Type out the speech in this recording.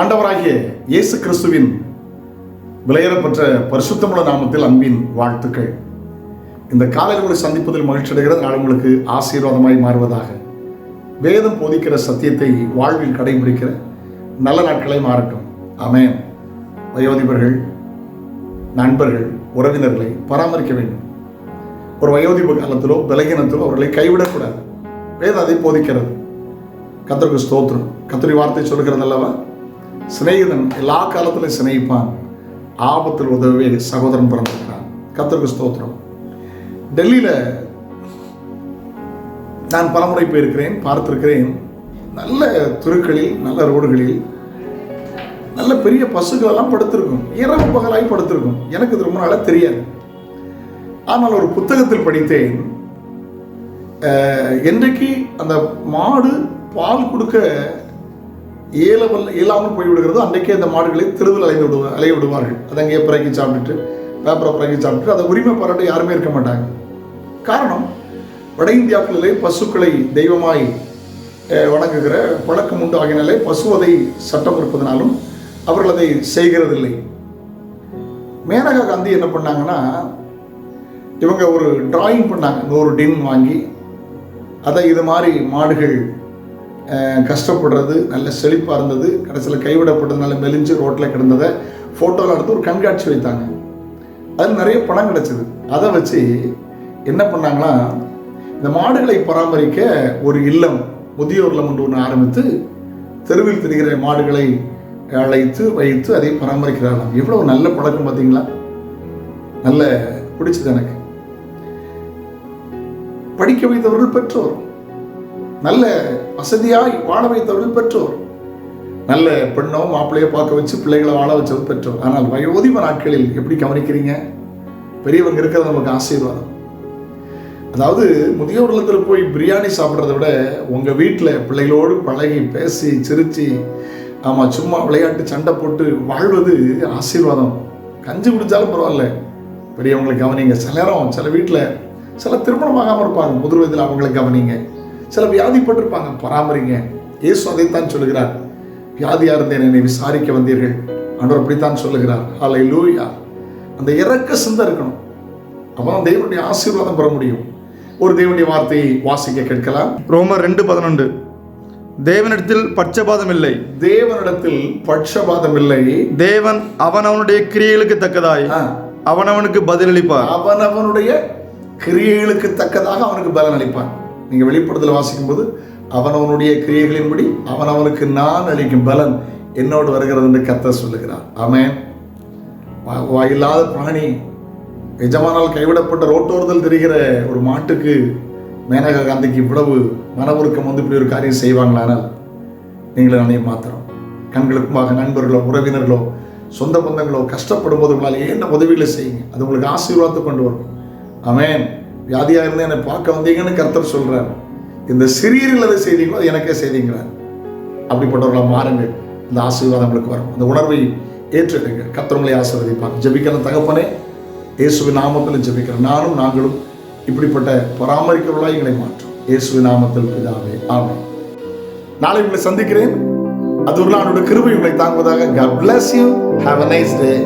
ஆண்டவராகிய இயேசு கிறிஸ்துவின் விலையேறப்பெற்ற பரிசுத்தமுள்ள நாமத்தில் அன்பின் வாழ்த்துக்கள். இந்த காலையில் உங்களை சந்திப்பதில் மகிழ்ச்சி அடைகிறது. நான் உங்களுக்கு ஆசீர்வாதமாய் மாறுவதாக. வேதம் போதிக்கிற சத்தியத்தை வாழ்வில் கடைபிடிக்கிற நல்ல நாட்களை மாறட்டும். அமேன் வயோதிபர்கள் நண்பர்கள் உறவினர்களை பராமரிக்க வேண்டும். ஒரு வயோதிப காலத்திலோ பலகீனத்திலோ அவர்களை கைவிடக்கூடாது. வேதம் அதை போதிக்கிறது. கத்தருக்கு ஸ்தோத்திரம். கத்தரி வார்த்தை சொல்கிறது அல்லவா? சிநேகிதன் எல்லா காலத்திலும் சிநேகிப்பான். ஆபத்தில் உதவி சகோதரன் பிறந்திருக்கிறான். கத்தருக்கு ஸ்தோத்திரம். டெல்லியில் நான் பலமுறை போயிருக்கிறேன் பார்த்திருக்கிறேன். நல்ல தெருக்களில் நல்ல ரோடுகளில் நல்ல பெரிய பசுகளெல்லாம் படுத்திருக்கும். இரவு பகலாய் படுத்திருக்கும். எனக்கு இது ரொம்ப நாளாக தெரியாது. ஆனால் ஒரு புத்தகத்தில் படித்தேன். என்றைக்கு அந்த மாடு பால் கொடுக்க ஏலவல்ல இயலாமல் போய் விடுகிறதோ அன்றைக்கே அந்த மாடுகளை தெருவில் அலைந்து விடுவ அலைய விடுவார்கள். அதை அங்கேயே பிறகி சாப்பிட்டுட்டு பேப்பரை பிறகி சாப்பிட்டுட்டு அதை உரிமை பாராட்ட யாருமே இருக்க மாட்டாங்க. காரணம் வட இந்தியாக்களிலே பசுக்களை தெய்வமாய் வணங்குகிற பழக்கம் உண்டு. ஆகினாலே பசுவதை சட்டம் இருப்பதனாலும் அவர்கள் அதை செய்கிறதில்லை. மேனகா காந்தி என்ன பண்ணாங்கன்னா இவங்க ஒரு டிராயிங் பண்ணாங்க. நூறு டின் வாங்கி அதை இது மாதிரி மாடுகள் கஷ்டப்படுறது நல்ல செழிப்பாக இருந்தது. கடைசியில் கைவிடப்பட்டது நல்ல மெலிஞ்சு ரோட்டில் கிடந்ததை ஃபோட்டோவில் எடுத்து ஒரு கண்காட்சி வைத்தாங்க. அதில் நிறைய பணம் கிடச்சிது. அதை வச்சு என்ன பண்ணாங்கன்னா இந்த மாடுகளை பராமரிக்க ஒரு இல்லம் முதியோர் இல்லம் ஒன்று ஒன்று ஆரம்பித்து தெருவில் திரிகிற மாடுகளை அழைத்து வைத்து அதை பராமரிக்கிறார்கள் எவ்வளோ நல்ல பழக்கம் பார்த்தீங்களா? நல்ல பிடிச்சது எனக்கு. படிக்க வைத்தவர்கள் பெற்றோர். நல்ல வசதியாய் வாழ வைத்தவர்கள் பெற்றோர். நல்ல பெண்ணோ மாப்பிள்ளையோ பார்க்க வச்சு பிள்ளைகளை வாழ வச்சது பெற்றோர். ஆனால் வயோதிப நாட்களில் எப்படி கவனிக்கிறீங்க? பெரியவங்க இருக்கிறது நமக்கு ஆசீர்வாதம். அதாவது முதியோர் இல்லத்தில் போய் பிரியாணி சாப்பிட்றத விட உங்கள் வீட்டில் பிள்ளைகளோடு பழகி பேசி சிரித்து ஆமாம் சும்மா விளையாட்டு சண்டை போட்டு வாழ்வது ஆசீர்வாதம். கஞ்சி குடித்தாலும் பரவாயில்ல. பெரியவங்களை கவனிங்க. சில நேரம் சில வீட்டில் சில திருமணமாகாமல் இருப்பாங்க. முதிர் வயதில் அவங்களை கவனிங்க. சில வியாதிப்பட்டிருப்பாங்க பராமரிங்க. இயேசு அதைத்தான் சொல்லுகிறார். வியாதியாக இருந்தேன் என்னை விசாரிக்க வந்தீர்கள். ஆண்டவர் அப்படித்தான் சொல்லுகிறார். ஹalleluya லூயா அந்த இறக்க சிந்தை இருக்கணும். அப்போ தேவனுடைய ஆசீர்வாதம் பெற முடியும். ஒரு தேவனுடைய வார்த்தையை வாசிக்க கேட்கலாம். ரோமர் ரெண்டு பதினொன்று. தேவனிடத்தில் பட்சபாதம் இல்லை. தேவனிடத்தில் பட்சபாதம் இல்லை. தேவன் அவனவனுடைய கிரியைகளுக்கு தக்கதாய் அவனவனுக்கு பதிலளிப்பார். அவனவனுடைய கிரியைகளுக்கு தக்கதாக அவனுக்கு பலன் அளிப்பான் நீங்கள் வெளிப்படுதல் வாசிக்கும்போது அவனவனுடைய கிரியைகளின்படி அவனவனுக்கு நான் அளிக்கும் பலன் என்னோடு வருகிறது என்று கத்த சொல்லுகிறார். ஆமென். வாயில்லாத பிராணி எஜமானால் கைவிடப்பட்ட ரோட்டோர்தல் தெரிகிற ஒரு மாட்டுக்கு மேனகா காந்திக்கு இவ்வளவு மனவுருக்கம் வந்து இப்படி ஒரு காரியம் செய்வாங்களானால் நீங்களும் நானே மாத்திரம். கண்களுக்குமாக நண்பர்களோ உறவினர்களோ சொந்த பந்தங்களோ கஷ்டப்படும் போது உங்களால் என்ன உதவிகளை செய்யுங்க? அது உங்களுக்கு ஆசீர்வாதத்தை கொண்டு வரும். அமேன் வியாதியாக இருந்து என்னை பார்க்க வந்தீங்கன்னு கர்த்தர் சொல்கிறார் இந்த சிறியரில் எதை செய்தீங்களோ அது எனக்கே செய்தீங்கிறார். அப்படிப்பட்டவர்களாக மாறுங்கள் இந்த ஆசீர்வாதம் உங்களுக்கு வரும். அந்த உணர்வை ஏற்றுக்கங்க. கத்திரங்களை ஆசீர்வதிப்பார். ஜபிக்கிற தகப்பனே இயேசுவின் நாமத்தில் ஜெபிக்கிறேன். நானும் நாங்களும் இப்படிப்பட்ட பராமரிக்கிறவர்களாக எங்களை மாற்றும். இயேசுவின் நாமத்தில் பிதாவே ஆமே நாளை உங்களை சந்திக்கிறேன். அது ஒரு நாளோட கிருபை உங்களை தாங்குவதாக. God bless you. Have a nice day.